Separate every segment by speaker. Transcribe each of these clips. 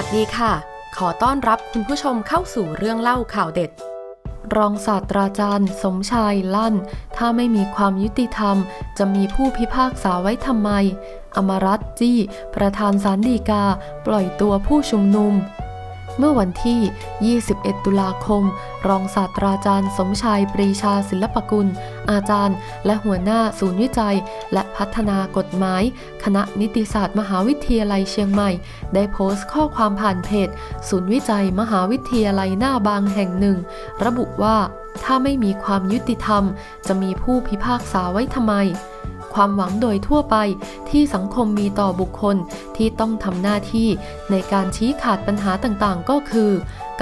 Speaker 1: วัสดีค่ะ ขอต้อนรับคุณผู้ชมเข้าสู่เรื่องเล่าข่าวเด็ด รองศาสตราจารย์ สมชายลั่น ถ้าไม่มีความยุติธรรม จะมีผู้พิพากษาไว้ทำไม อมรัตจี้ ประธานศาลฎีกา ปล่อยตัวผู้ชุมนุม เมื่อวันที่ 21 ตุลาคม รองศาสตราจารย์สมชายปรีชาศิลปกุล อาจารย์ และหัวหน้าศูนย์วิจัย และพัฒนากฎหมาย คณะนิติศาสตร์มหาวิทยาลัยเชียงใหม่ ได้โพสต์ข้อความผ่านเพจ ศูนย์วิจัยมหาวิทยาลัยหน้าบางแห่งหนึ่ง ระบุว่า ถ้าไม่มีความยุติธรรม จะมีผู้พิพากษาไว้ทำไม ความหวังโดยทั่วไปที่สังคมมีต่อบุคคลที่ต้องทำหน้าที่ในการชี้ขาดปัญหาต่างๆ ก็คือ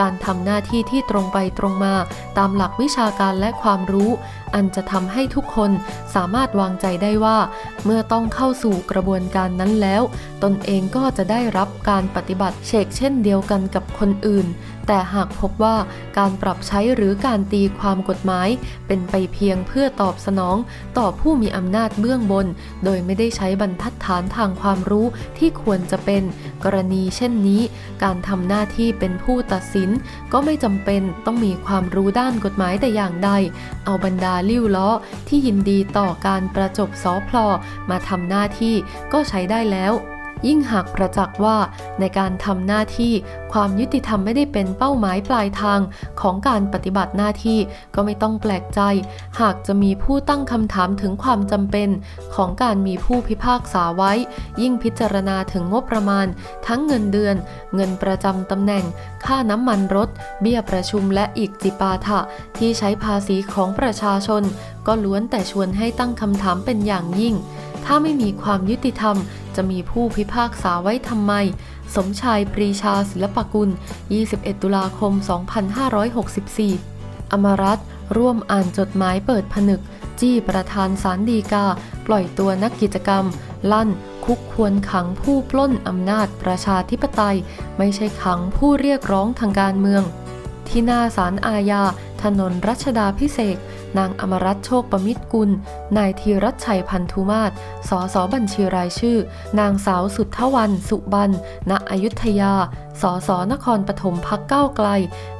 Speaker 1: การทำหน้าที่ที่ตรงไปตรงมา ตามหลักวิชาการและความรู้ อันจะทำให้ทุกคนสามารถวางใจได้ว่า เมื่อต้องเข้าสู่กระบวนการนั้นแล้ว ตนเองก็จะได้รับการปฏิบัติเชกเช่นเดียวกันกับคนอื่น แต่หากพบว่าการปรับใช้หรือการตีความกฎหมาย เป็นไปเพียงเพื่อตอบสนอง ต่อผู้มีอำนาจเบื้องบน โดยไม่ได้ใช้บรรทัดฐานทางความรู้ที่ควรจะเป็น กรณีเช่นนี้ การทำหน้าที่เป็นผู้ตัดสิน ก็ไม่จำเป็นต้องมีความรู้ด้านกฎหมายแต่อย่างใด เอาบรรดาลิ้วล้อที่ยินดีต่อการประจบสอพลอมาทำหน้าที่ก็ใช้ได้แล้ว ยิ่งหากประจักษ์ว่าในการทำหน้าที่ความยุติธรรมไม่ได้เป็นเป้าหมายปลายทางของการปฏิบัติหน้าที่ก็ไม่ต้องแปลกใจ หากจะมีผู้ตั้งคำถามถึงความจำเป็นของการมีผู้พิพากษาไว้ ยิ่งพิจารณาถึงงบประมาณ ทั้งเงินเดือน เงินประจำตำแหน่ง ค่าน้ำมันรถ เบี้ยประชุมและอีกจิปาถะที่ใช้ภาษีของประชาชน ก็ล้วนแต่ชวนให้ตั้งคำถามเป็นอย่างยิ่ง ถ้าไม่มีความยุติธรรม จะมีผู้พิพากษาไว้ทำไม สมชายปรีชาศิลปกุล 21 ตุลาคม 2564 อมรัตร่วมอ่านจดหมายเปิดผนึก จี้ประธานสารดีกา ปล่อยตัวนักกิจกรรม ลั่นคุกควรขังผู้ปล้นอำนาจประชาธิปไตย ไม่ใช่ขังผู้เรียกร้องทางการเมือง ที่หน้าศาลอาญา ถนนรัชดาพิเศษ นางอมรัตโชคประมิตรกุล นายธีรัชชัยพันธุมาศสสบัญชีรายชื่อ นางสาวสุทธวัน สุบันณอยุธยา สสนครปฐมพักเก้าวไกล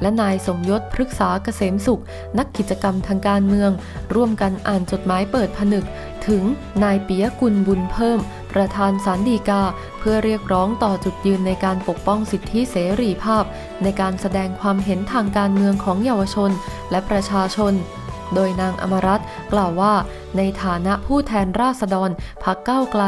Speaker 1: และนายสมยศพฤกษาเกษมสุข นักกิจกรรมทางการเมือง ร่วมกันอ่านจดหมายเปิดผนึก ถึงนายปิยกุลบุญเพิ่ม ประธานสารดีกา เพื่อเรียกร้องต่อจุดยืนในการปกป้องสิทธิเสรีภาพ ในการแสดงความเห็นทางการเมืองของเยาวชน และประชาชน โดยนางอมรัตน์กล่าวว่า ในฐานะผู้แทนราษฎรพักก้าวไกล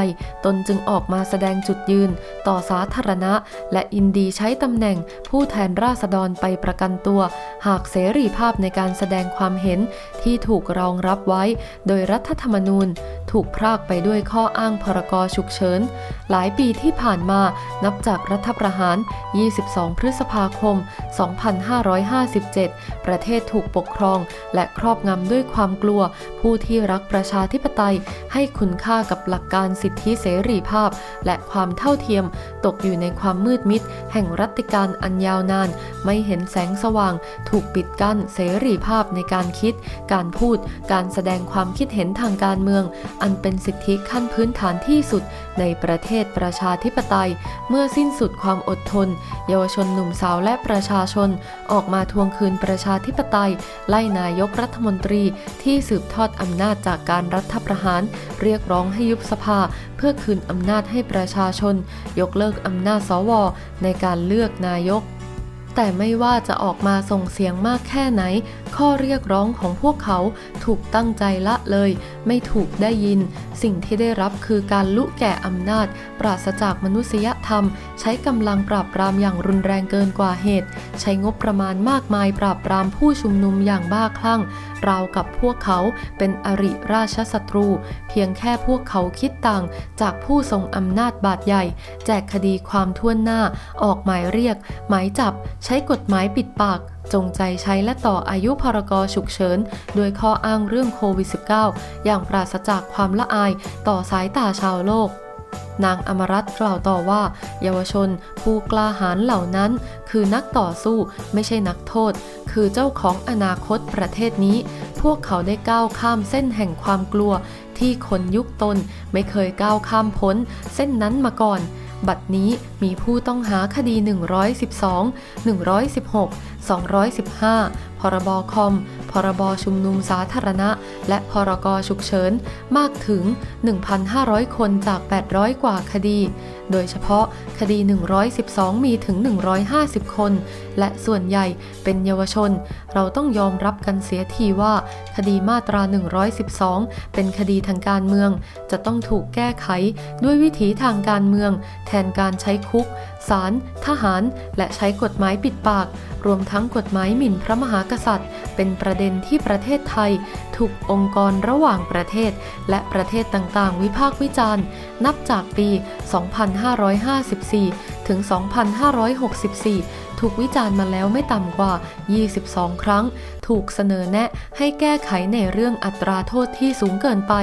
Speaker 1: ตนจึงออกมาแสดงจุดยืน ต่อสาธารณะ และอินดีใช้ตำแหน่งผู้แทนราษฎรไปประกันตัว หากเสรีภาพในการแสดงความเห็นที่ถูกรองรับไว้ โดยรัฐธรรมนูญ ถูกพรากไปด้วยข้ออ้างพรกฉุกเฉิน หลายปีที่ผ่านมานับจากรัฐประหาร 22 พฤษภาคม 2557 ประเทศถูกปกครอง และครอบงำด้วยความกลัวผู้ที่รักประชาธิปไตย ให้คุณค่ากับหลักการสิทธิเสรีภาพ และความเท่าเทียม ตกอยู่ในความมืดมิด แห่งรัติการอันยาวนาน ไม่เห็นแสงสว่าง ถูกปิดกั้นเสรีภาพในการคิด การพูด การแสดงความคิดเห็นทางการเมือง อันเป็นสิทธิขั้นพื้นฐานที่สุด ในประเทศประชาธิปไตย เมื่อสิ้นสุดความอดทน เยาวชนหนุ่มสาวและประชาชน ออกมาทวงคืนประชาธิปไตย ไล่นายกรัฐมนตรีที่สืบทอดอำนาจจากการรัฐประหาร เรียกร้องให้ยุบสภาเพื่อคืนอำนาจให้ประชาชน ยกเลิกอำนาจสวในการเลือกนายก แต่ไม่ว่าจะออกมาส่งเสียงมากแค่ไหน ข้อเรียกร้องของพวกเขาถูกตั้งใจละเลย ไม่ถูกได้ยิน สิ่งที่ได้รับคือการลุแก่อำนาจ ปราศจากมนุษยธรรม ใช้กำลังปราบปรามอย่างรุนแรงเกินกว่าเหตุ ใช้งบประมาณมากมายปราบปรามผู้ชุมนุมอย่างบ้าคลั่ง ราวกับพวกเขาเป็นอริราชศัตรู เพียงแค่พวกเขาคิดต่าง จากผู้ทรงอำนาจบาดใหญ่ แจกคดีความท่วนหน้า ออกหมายเรียก หมายจับช้กฎหมายปิดปาก จงใจใช้และต่ออายุพรกฉุกเฉินโดยข้ออ้างเรื่องโควิด -19 อย่างปราศจากความละอายต่อสายตาชาวโลกนางอมรัตน์กล่าวต่อว่า เยาวชน ผู้กล้าหาญเหล่านั้น คือนักต่อสู้ไม่ใช่นักโทษ คือเจ้าของอนาคตประเทศนี้ พวกเขาได้ก้าวข้ามเส้นแห่งความกลัว ที่คนยุคตนไม่เคยก้าวข้ามพ้น เส้นนั้นมาก่อน บัดนี้มีผู้ต้องหาคดี 112 116 215 พรบอคอมพรบชุมนุมสาธารณะ และพรกฉุกเฉินมากถึง 1,500 คนจาก 800 กว่าคดี โดยเฉพาะคดี 112 มีถึง 150 คน และส่วนใหญ่เป็นเยาวชน เราต้องยอมรับกันเสียทีว่า คดีมาตรา 112 เป็นคดีทางการเมือง จะต้องถูกแก้ไขด้วยวิถีทางการเมือง แทนการใช้คุกศาลทหาร และใช้กฎหมายปิดปาก รวมทั้งกฎหมายหมิ่นพระมหากษัตริย์ เป็นประเด็นที่ประเทศไทย ถูกองค์กรระหว่างประเทศ และประเทศต่างๆ วิพากษ์วิจารณ์ นับจากปี 2554 ถึง 2564 ถูกวิจารณ์มาแล้วไม่ต่ำกว่า 22 ครั้ง ถูกเสนอแนะให้แก้ไขในเรื่องอัตราโทษที่สูงเกินไป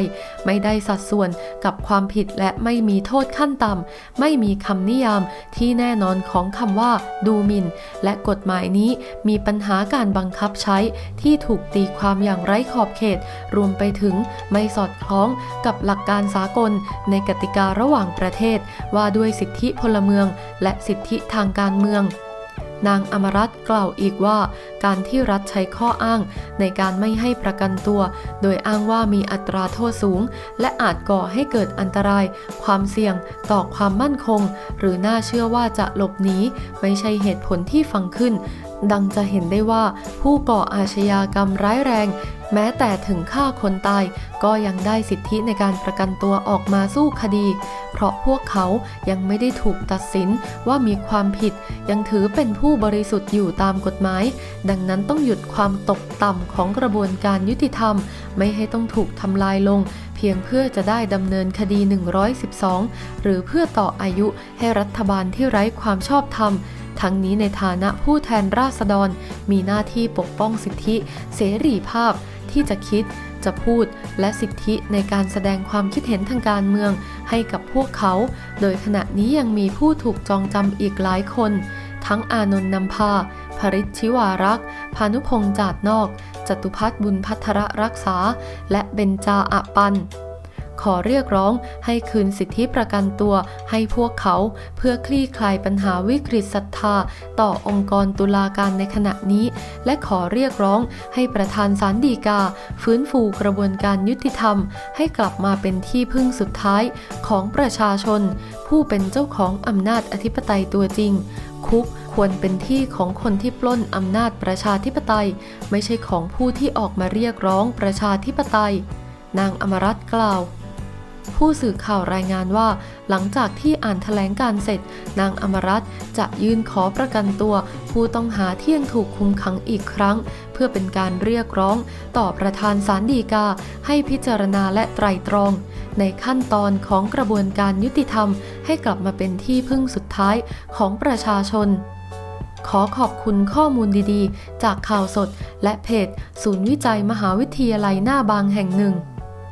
Speaker 1: ไม่ได้สัดส่วนกับความผิดและไม่มีโทษขั้นต่ำไม่มีคำนิยามที่แน่นอนของคำว่า ดูหมิน่น และกฎหมายนี้มีปัญหาการบังคับใช้ที่ถูกตีความอย่างไร้ขอบเขต รวมไปถึงไม่สอดคล้องกับหลักการสากลในกติการะหว่างประเทศ ว่าด้วยสิทธิพลเมืองและสิทธิทางการเมือง นางอมรัตกล่าวอีกว่า การที่รัฐใช้ข้ออ้าง ในการไม่ให้ประกันตัว โดยอ้างว่ามีอัตราโทษสูง และอาจก่อให้เกิดอันตราย ความเสี่ยงต่อความมั่นคง หรือน่าเชื่อว่าจะหลบหนีไม่ใช่เหตุผลที่ฟังขึ้น ดังจะเห็นได้ว่าผู้ก่ออาชญากรรมร้ายแรง แม้แต่ถึงฆ่าคนตาย ก็ยังได้สิทธิในการประกันตัวออกมาสู้คดี เพราะพวกเขายังไม่ได้ถูกตัดสินว่ามีความผิด ยังถือเป็นผู้บริสุทธิ์อยู่ตามกฎหมาย ดังนั้นต้องหยุดความตกต่ำของกระบวนการยุติธรรม ไม่ให้ต้องถูกทำลายลงเพียงเพื่อจะได้ดำเนินคดี 112 หรือเพื่อต่ออายุให้รัฐบาลที่ไร้ความชอบธรรม ทั้งนี้ในฐานะผู้แทนราษฎร มีหน้าที่ปกป้องสิทธิ เสรีภาพที่จะคิดจะพูดและสิทธิในการแสดงความคิดเห็นทางการเมืองให้กับพวกเขา โดยขณะนี้ยังมีผู้ถูกจองจำอีกหลายคน ทั้งอานนท์นำพา ภริชชิวารักษ์พานุพงษ์จาดนอก จตุพัฒน์บุญพัทรรักษา และเบญจาอปัน อเรียกร้องให้คืนสิทธิประกันตัวให้พวกเขา เพื่อคลี่คลายปัญหาวิกฤตศรัทธา ต่อองค์กรตุลาการในขณะนี้ และขอเรียกร้องให้ประธานศาลฎีกา ฟื้นฟูกระบวนการยุติธรรม ให้กลับมาเป็นที่พึ่งสุดท้ายของประชาชน ผู้เป็นเจ้าของอำนาจอธิปไตยตัวจริง คุกควรเป็นที่ของคนที่ปล้นอำนาจประชาธิปไตย ไม่ใช่ของผู้ที่ออกมาเรียกร้องประชาธิปไตย นางอมรัตน์กล่าว ผู้สื่อข่าวรายงานว่า หลังจากที่อ่านแถลงการเสร็จ นางอมรัตน์จะยื่นขอประกันตัว ผู้ต้องหาที่ยังถูกคุมขังอีกครั้ง เพื่อเป็นการเรียกร้อง ต่อประธานศาลฎีกา ให้พิจารณาและไตรตรอง ในขั้นตอนของกระบวนการยุติธรรม ให้กลับมาเป็นที่พึ่งสุดท้ายของประชาชนขอขอบคุณข้อมูลดีๆ จากข่าวสด และเพจ ศูนย์วิจัยมหาวิทยาลัยหน้าบางแห่งหนึ่ง